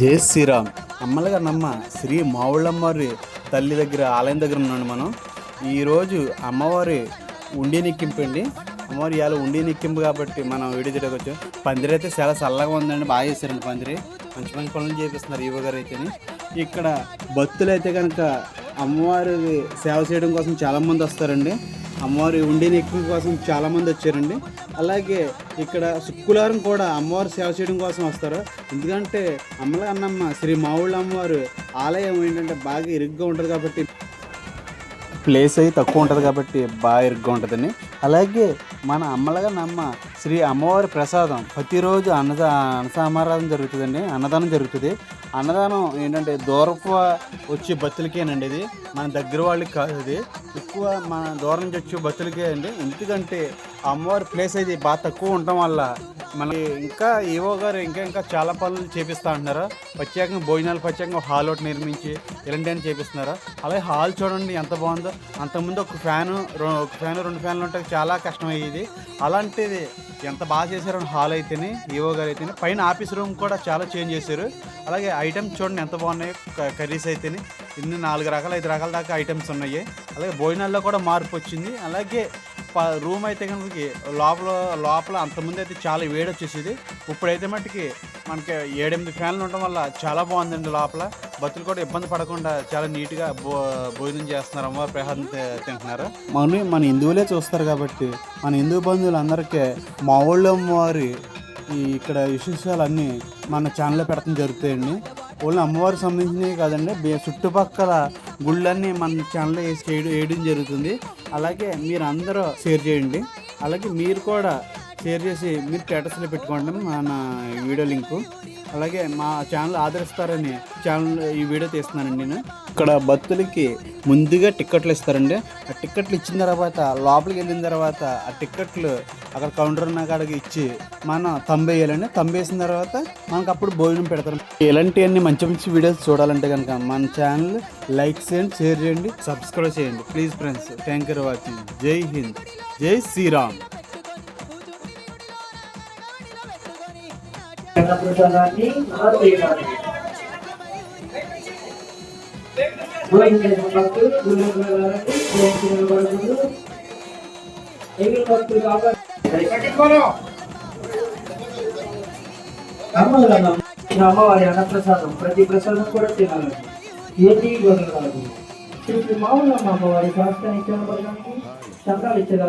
జై శ్రీరామ్. అమ్మలుగా నమ్మ శ్రీ మావుళ్ళమ్మవారి తల్లి దగ్గర ఆలయం దగ్గర ఉన్నాను మనం. ఈరోజు అమ్మవారి ఉండి నెక్కింపండి. అమ్మవారి ఇవాళ ఉండి నిక్కింపు కాబట్టి మనం వీడియో తీయడానికి పందిరి అయితే చాలా చల్లగా ఉందండి బాగా చేశారండి పందిరి. మంచి మంచి పనులు చేపిస్తున్నారు ఈవో గారు అయితేని. ఇక్కడ భక్తులు అయితే కనుక అమ్మవారి సేవ చేయడం కోసం చాలామంది వస్తారండి. అమ్మవారి ఉండి నిక్కింపు కోసం చాలామంది వచ్చారండి. అలాగే ఇక్కడ శుక్రవారం కూడా అమ్మవారు సేవ చేయడం కోసం వస్తారు. ఎందుకంటే అమ్మల అన్నమ్మ శ్రీ మావుళ్ళ అమ్మవారు ఆలయం ఏంటంటే బాగా ఇరుగ్గా ఉంటుంది కాబట్టి ప్లేస్ అయితే తక్కువ ఉంటుంది కాబట్టి బాగా ఇరుగ్గా ఉంటుందండి. అలాగే మన అమ్మలగా నమ్మ శ్రీ అమ్మవారి ప్రసాదం ప్రతిరోజు అన్నదా అన్నసామారాధన జరుగుతుందండి అన్నదానం జరుగుతుంది. అన్నదానం ఏంటంటే దూరపు వచ్చే భక్తులకేనండి ఇది. మన దగ్గర వాళ్ళకి కాదు ఇది. ఎక్కువ మన దూరం నుంచి వచ్చే భక్తులకే అండి. ఎందుకంటే అమ్మవారి ప్లేస్ అయితే బాగా తక్కువ ఉండటం వల్ల మనకి ఇంకా ఏవో గారు ఇంకా ఇంకా చాలా పనులు చేపిస్తా అంటున్నారు? ప్రత్యేకంగా భోజనాలు ప్రత్యేకంగా హాల్ ఒకటి నిర్మించి ఇలాంటివన్నీ చేపిస్తున్నారు? అలాగే హాల్ చూడండి ఎంత బాగుందో. అంతకుముందు ఒక ఫ్యాను ఒక ఫ్యాను రెండు ఫ్యాన్లు ఉంటే చాలా కష్టం అయ్యేది అలాంటిది ఎంత బాగా చేశారు హాల్ అయితేనే ఈవో గారు అయితేనే. పైన ఆఫీస్ రూమ్ కూడా చాలా చేంజ్ చేశారు. అలాగే ఐటమ్స్ చూడండి ఎంత బాగున్నాయి. క- కర్రీస్ అయితేనే. ఇన్ని నాలుగు రకాల ఐదు రకాల దాకా ఐటమ్స్ ఉన్నాయి. అలాగే భోజనాల్లో కూడా మార్పు వచ్చింది. అలాగే రూమ్ అయితే కనుక లోపల లోపల అంతకుముందు అయితే చాలా వేడి వచ్చేసేది. ఇప్పుడైతే మట్టుకి మనకి ఏడెనిమిది ఫ్యాన్లు ఉండడం వల్ల చాలా బాగుందండి లోపల. భక్తులు కూడా ఇబ్బంది పడకుండా చాలా నీట్గా భో భోజనం చేస్తున్నారు అమ్మవారి ప్రసాదం తింటున్నారు. మన మన హిందువులే చూస్తారు కాబట్టి మన హిందూ బంధువులందరికీ మా ఊళ్ళో అమ్మవారి ఈ ఇక్కడ విశేషాలన్నీ మన ఛానల్లో పెట్టడం జరుగుతాయండి. ఓన్లీ అమ్మవారికి సంబంధించినవి కాదండి చుట్టుపక్కల గుళ్ళన్నీ మన ఛానల్లో వేసి చేయడం వేయడం జరుగుతుంది. అలాగే మీరు అందరూ షేర్ చేయండి. అలాగే మీరు కూడా షేర్ చేసి మీరు స్టేటస్లో పెట్టుకోండి మన వీడియో లింకు అలాగే మా ఛానల్ ఆదరిస్తారని ఛానల్ ఈ వీడియో తీస్తున్నానండి నేను. ఇక్కడ భక్తులకి ముందుగా టిక్కెట్లు ఇస్తారండి. ఆ టిక్కెట్లు ఇచ్చిన తర్వాత లోపలికి వెళ్ళిన తర్వాత ఆ టిక్కెట్లు అక్కడ కౌంటర్ ఉన్న కాడికి ఇచ్చి మనం తంబేయాలండి. తంబేసిన తర్వాత మనకు అప్పుడు భోజనం పెడతారు. ఇలాంటివన్నీ మంచి మంచి వీడియోస్ చూడాలంటే కనుక మన ఛానల్ లైక్ చేయండి షేర్ చేయండి సబ్స్క్రైబ్ చేయండి. Please friends thank you watching. జై హింద్. జై శ్రీరామ్. ప్రసాదాన్ని సమర్పించాలి గోవింద భక్తులు గురుగారికి జయంతి వరకులు ఎగిరి భక్తులు కాబట్టి అమ్మవారి అన్నప్రసాదం ప్రతి ప్రసాదం కూడా తినాలి. ఏది వదలరాదు శ్రీ మామూలు అమ్మవారి. శాస్త్రాన్ని ఇచ్చిన ఇచ్చేదారు